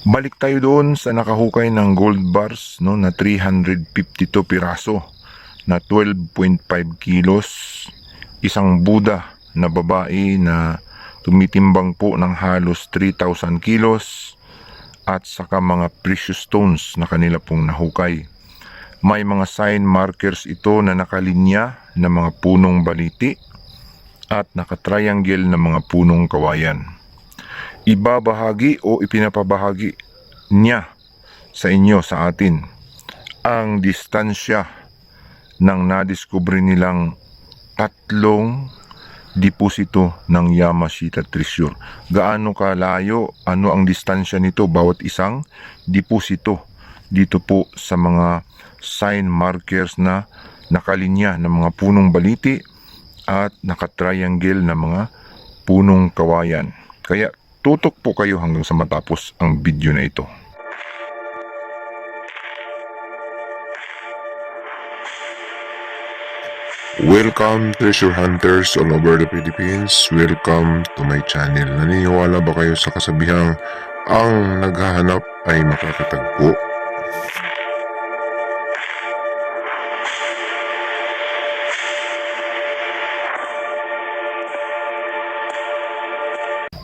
Balik tayo doon sa nakahukay ng gold bars no na 352 piraso na 12.5 kilos. Isang Buddha na babae na tumitimbang po ng halos 3,000 kilos at saka mga precious stones na kanila pong nahukay. May mga sign markers ito na nakalinya na mga punong baliti at nakatriangle na mga punong kawayan ibabahagi o ipinapabahagi niya sa inyo, sa atin, ang distansya ng nadiskubre nilang tatlong deposito ng Yamashita Treasure. Gaano kalayo, ano ang distansya nito bawat isang deposito dito po sa mga sign markers na nakalinya ng mga punong baliti at nakatriangle na mga punong kawayan. Kaya tutok po kayo hanggang sa matapos ang video na ito. Welcome treasure hunters all over the Philippines. Welcome to my channel. Naniniwala ba kayo sa kasabihang ang naghahanap ay makakatagpo?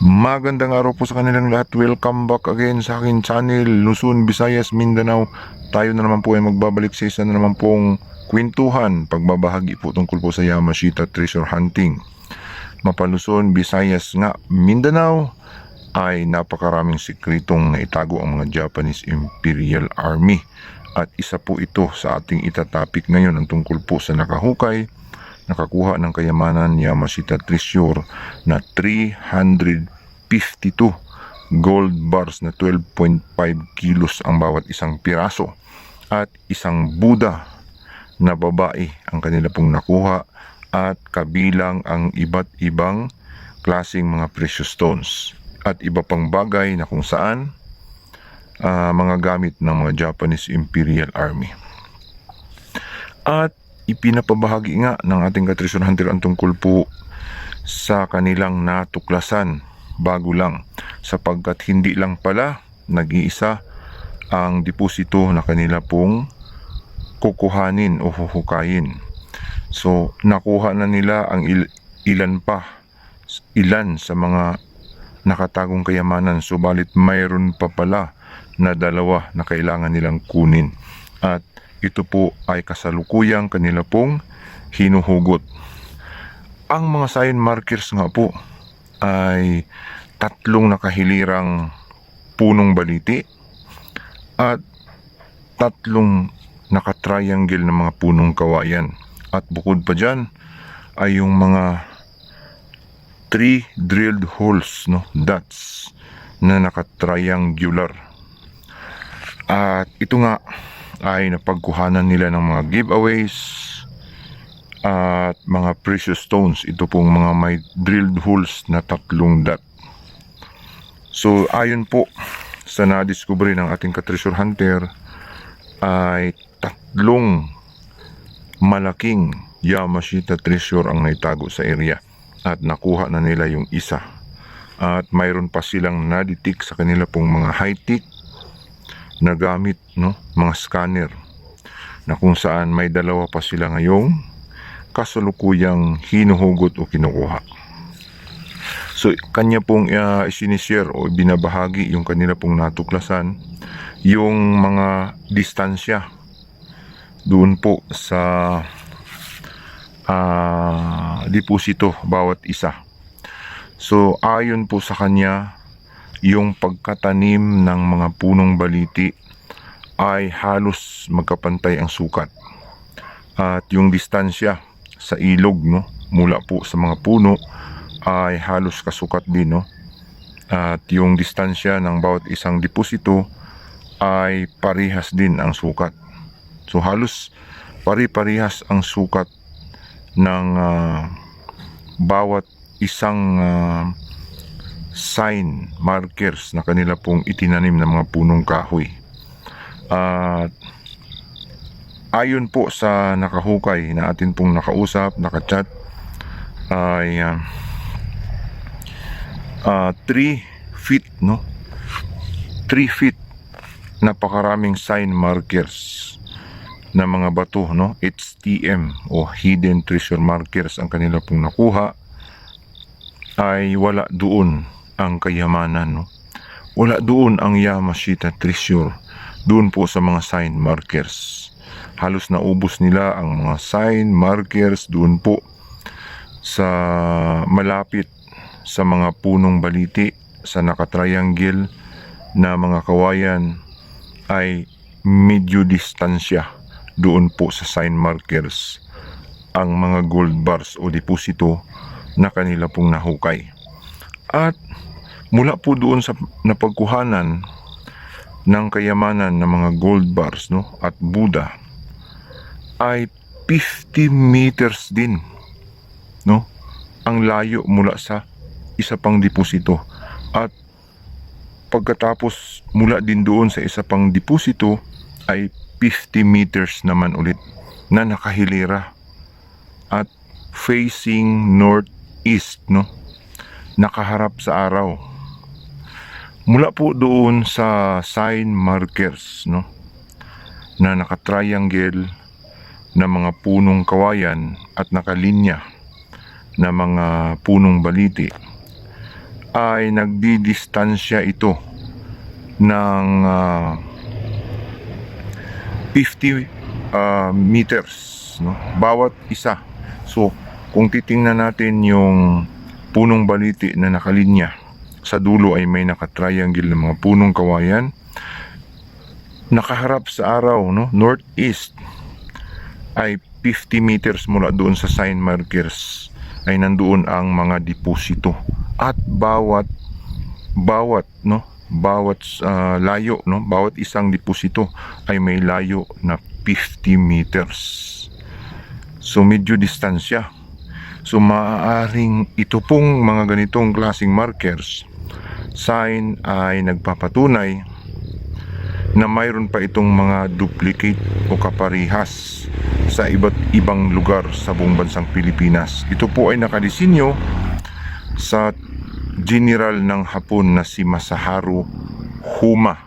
Magandang araw po sa kanilang lahat. Welcome back again sa akin channel Luzon, Visayas, Mindanao. Tayo na naman po ay magbabalik sa isa na naman pong kwentuhan, pagbabahagi po tungkol po sa Yamashita Treasure Hunting. Mapaluson, Visayas nga, Mindanao ay napakaraming sikretong naitago ang mga Japanese Imperial Army. At isa po ito sa ating itatapik ngayon ang tungkol po sa nakahukay nakakuha ng kayamanan Yamashita Treasure na 352 gold bars na 12.5 kilos ang bawat isang piraso at isang Buddha na babae ang kanila pong nakuha at kabilang ang iba't ibang klasing mga precious stones at iba pang bagay na kung saan ah, mga gamit ng mga Japanese Imperial Army. At ipinapabahagi nga ng ating katreasure hunter ang tungkol po sa kanilang natuklasan bago lang sapagkat hindi lang pala nag-iisa ang deposito na kanila pong kukuhanin o huhukayin. So, nakuha na nila ang il- ilan pa, ilan sa mga nakatagong kayamanan. Subalit mayroon pa pala na dalawa na kailangan nilang kunin. At ito po ay kasalukuyang kanila pong hinuhugot. Ang mga sign markers nga po ay tatlong nakahilirang punong baliti at tatlong nakatriangle na mga punong kawayan. At bukod pa dyan ay yung mga three drilled holes, no, dots na nakatriangular. At ito nga ay napagkuhanan nila ng mga giveaways at mga precious stones. Ito pong mga may drilled holes na tatlong dot. So ayon po sa nadiskubre ng ating ka-treasure hunter ay tatlong malaking Yamashita treasure ang naitago sa area at nakuha na nila yung isa. At mayroon pa silang naditik sa kanila pong mga high-tech na gamit, no? mga scanner na kung saan may dalawa pa sila ngayong kasalukuyang hinuhugot o kinukuha. So, kanya pong uh, isinishare o binabahagi yung kanila pong natuklasan yung mga distansya doon po sa ah, deposito bawat isa. So, ayon po sa kanya, yung pagkatanim ng mga punong baliti ay halos magkapantay ang sukat. At yung distansya sa ilog no, mula po sa mga puno ay halos kasukat din no. At yung distansya ng bawat isang deposito ay parihas din ang sukat. So halos pari-parihas ang sukat ng ah, bawat isang ah, sign markers na kanila pong itinanim ng mga punong kahoy. At ayon po sa nakahukay na atin pong nakausap, nakachat ay 3 feet no? 3 feet. Napakaraming sign markers na mga bato no? HTM o hidden treasure markers ang kanila pong nakuha ay wala doon ang kayamanan no? Wala doon ang Yamashita treasure doon po sa mga sign markers halos naubos nila ang mga sign markers doon po sa malapit sa mga punong baliti sa nakatriangle na mga kawayan ay medyo distansya doon po sa sign markers ang mga gold bars o deposito na kanila pong nahukay. At mula po doon sa napagkuhanan ng kayamanan ng mga gold bars no, at Buddha ay 50 meters din no? Ang layo mula sa isa pang deposito. At pagkatapos mula din doon sa isa pang deposito ay 50 meters naman ulit na nakahilera at facing northeast no? Nakaharap sa araw. Mula po doon sa sign markers no? Na nakatriangle na mga punong kawayan at nakalinya na mga punong baliti ay nagdidistansya ito ng ah, 50 ah, meters no? Bawat isa. So kung titingnan natin yung punong baliti na nakalinya sa dulo ay may nakatriangle ng mga punong kawayan nakaharap sa araw no? Northeast ay 50 meters mula doon sa sign markers ay nandoon ang mga deposito. At bawat bawat no bawat ah, layo no bawat isang deposito ay may layo na 50 meters. So medyo distansya. So maaaring ito pong mga ganitong klaseng markers sign ay nagpapatunay na mayroon pa itong mga duplicate o kaparihas sa iba't ibang lugar sa buong bansang Pilipinas. Ito po ay nakadisenyo sa general ng Hapon na si Masaharu Huma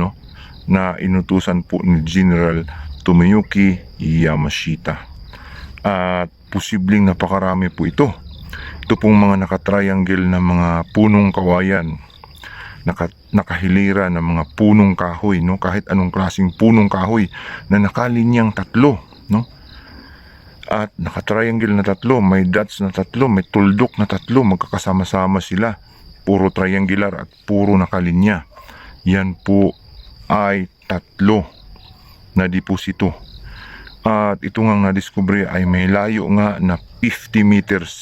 no na inutusan po ni General Tomiyuki Yamashita. At posibleng napakarami po ito. Ito pong mga nakatriangle na mga punong kawayan naka, nakahilera ng mga punong kahoy no? Kahit anong klaseng punong kahoy na nakalinyang tatlo no? At naka-triangle na tatlo may dots na tatlo may tuldok na tatlo magkakasama-sama sila. Puro triangular at puro nakalinya. Yan po ay tatlo na deposito. At ito nga nadiskubre ay may layo nga na 50 meters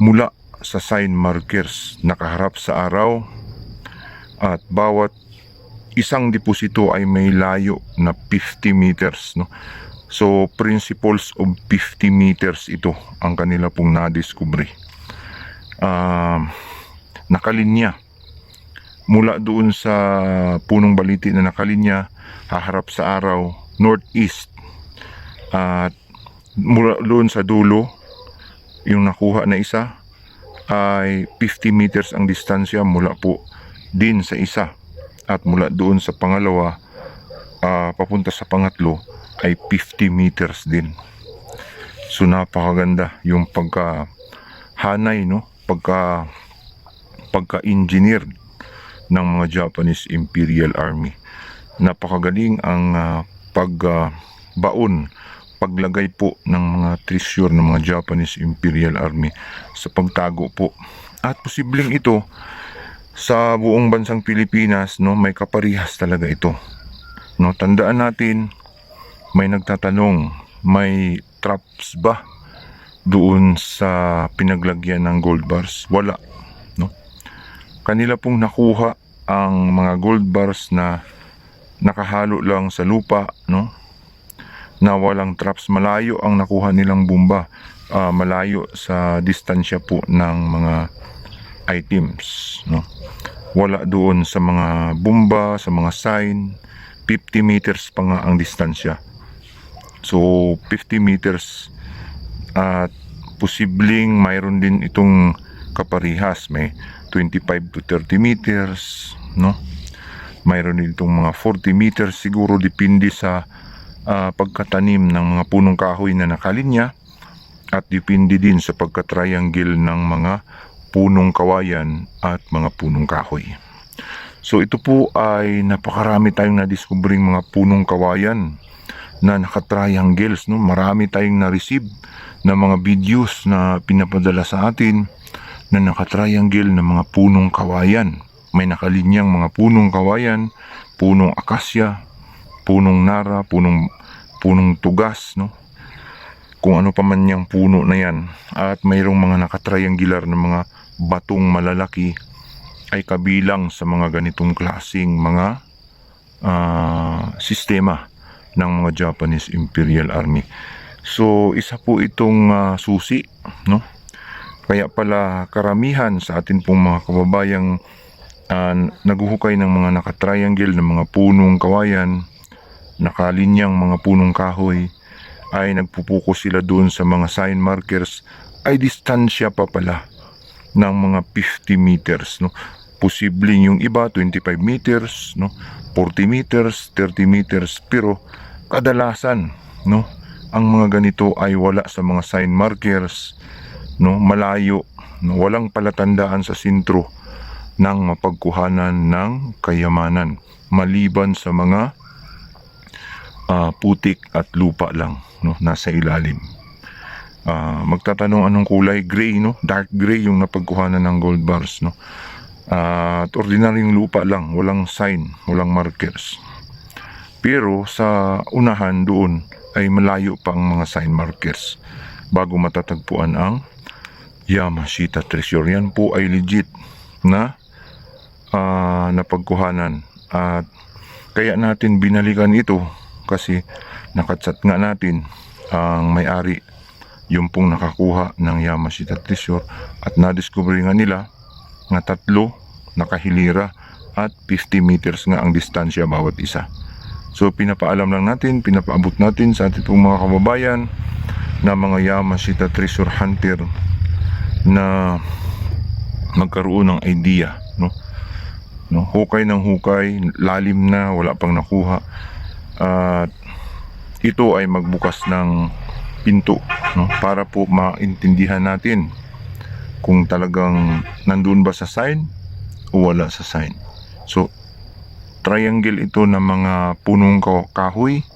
mula sa sign markers. Nakaharap sa araw at bawat isang deposito ay may layo na 50 meters no? So principles of 50 meters ito ang kanila pong nadiskubre. Um, nakalinya. Mula doon sa punong baliti na nakalinya haharap sa araw northeast. At mula doon sa dulo yung nakuha na isa ay 50 meters ang distansya mula po din sa isa. At mula doon sa pangalawa ah, papunta sa pangatlo ay 50 meters din. So napakaganda yung pagka hanay no? Pagka pagka engineer ng mga Japanese Imperial Army. Napakagaling ang ah, pag ah, baon paglagay po ng mga treasure ng mga Japanese Imperial Army sa pagtago po. At posibleng ito sa buong bansang Pilipinas no may kaparihas talaga ito. No tandaan natin may nagtatanong may traps ba doon sa pinaglagyan ng gold bars? Wala no? Kanila pong nakuha ang mga gold bars na nakahalo lang sa lupa no? Na walang traps. Malayo ang nakuha nilang bomba. Ah, malayo sa distansya po ng mga items no? Wala doon sa mga bomba sa mga sign. 50 meters pa nga ang distansya. So 50 meters at posibleng mayroon din itong kaparihas may 25 to 30 meters no? Mayroon din itong mga 40 meters. Siguro depende sa ah, pagkatanim ng mga punong kahoy na nakalinya at depende din sa pagka-triangle ng mga punong kawayan at mga punong kahoy. So ito po ay napakarami tayong nadiskubring mga punong kawayan na naka-triangles. No? Marami tayong na-receive na mga videos na pinapadala sa atin na naka-triangle na mga punong kawayan. May nakalinyang mga punong kawayan, punong akasya, punong nara, punong punong tugas, no? Kung ano pa man yung puno na yan. At mayroong mga naka-triangular na mga batong malalaki ay kabilang sa mga ganitong klasing mga ah, sistema ng mga Japanese Imperial Army. So, isa po itong ah, susi, no? Kaya pala karamihan sa atin pong mga kababayang ah, naguhukay ng mga nakatriangle ng mga punong kawayan, nakalinyang mga punong kahoy, ay nagpupuko sila doon sa mga sign markers ay distansya pa pala ng mga 50 meters no? Posibleng yung iba 25 meters no? 40 meters 30 meters pero kadalasan no? Ang mga ganito ay wala sa mga sign markers no? Malayo no? Walang palatandaan sa sentro ng mapagkuhanan ng kayamanan maliban sa mga ah, putik at lupa lang no? Nasa ilalim Ah, magtatanong anong kulay? Gray no? Dark gray yung napagkuhanan ng gold bars no? Ah, at ordinaryong lupa lang. Walang sign. Walang markers. Pero sa unahan doon ay malayo pa ang mga sign markers. Bago matatagpuan ang Yamashita Treasure. Yan po ay legit na ah, napagkuhanan. At kaya natin binalikan ito kasi nakatsat nga natin ang may-ari yung pong nakakuha ng Yamashita Treasure at nadiscover nga nila nga tatlo nakahilira at 50 meters nga ang distansya bawat isa. So pinapaalam lang natin, pinapaabot natin sa ating pong mga kababayan na mga Yamashita Treasure Hunter na magkaroon ng idea, no? No, hukay ng hukay, lalim na, wala pang nakuha. At ito ay magbukas ng pinto no para po maintindihan natin kung talagang nandun ba sa sign o wala sa sign. So triangle ito ng mga punong ka- kahoy,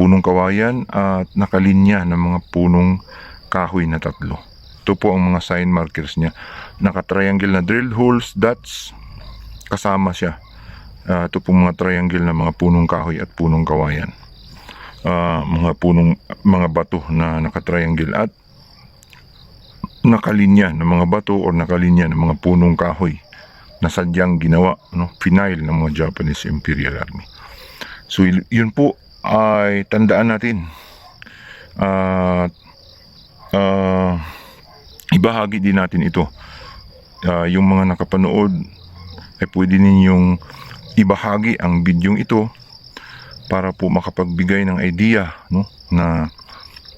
punong kawayan at nakalinya ng mga punong kahoy na tatlo. Ito po ang mga sign markers niya. Naka-triangle na drill holes, dots, kasama siya. Ah, ito po mga triangle na mga punong kahoy at punong kawayan ah, mga punong mga bato na nakatriangle at nakalinya ng mga bato o nakalinya ng mga punong kahoy na sadyang ginawa no final ng mga Japanese Imperial Army. So yun- po ay tandaan natin at ah, ibahagi din natin ito. Ah, yung mga nakapanood ay pwede ninyong ibahagi ang bidyong ito para po makapagbigay ng idea no na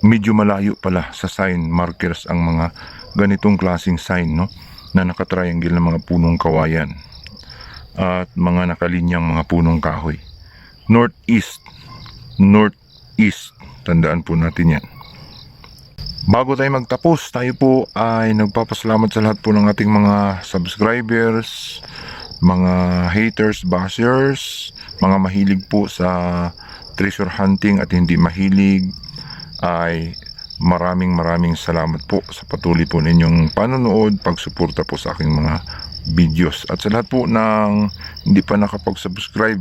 medyo malayo pala sa sign markers ang mga ganitong klasing sign no na nakatriangle ng mga punong kawayan at mga nakalinyang mga punong kahoy. Northeast northeast. Tandaan po natin yan. Bago tayo magtapos tayo po ay nagpapasalamat sa lahat po ng ating mga subscribers mga haters, bashers, mga mahilig po sa treasure hunting at hindi mahilig ay maraming maraming salamat po sa patuloy po ninyong panonood, pagsuporta po sa aking mga videos. At sa lahat po ng hindi pa nakapag-subscribe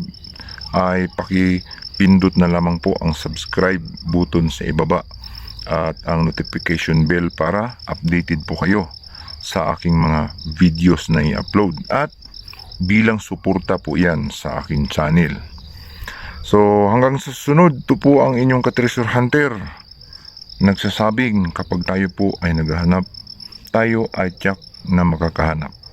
ay pakipindot na lamang po ang subscribe button sa ibaba at ang notification bell para updated po kayo sa aking mga videos na i-upload at bilang suporta po yan sa aking channel. So hanggang sa susunod, ito po ang inyong ka-treasure hunter. Nagsasabing kapag tayo po ay naghahanap, tayo ay tiyak na makakahanap.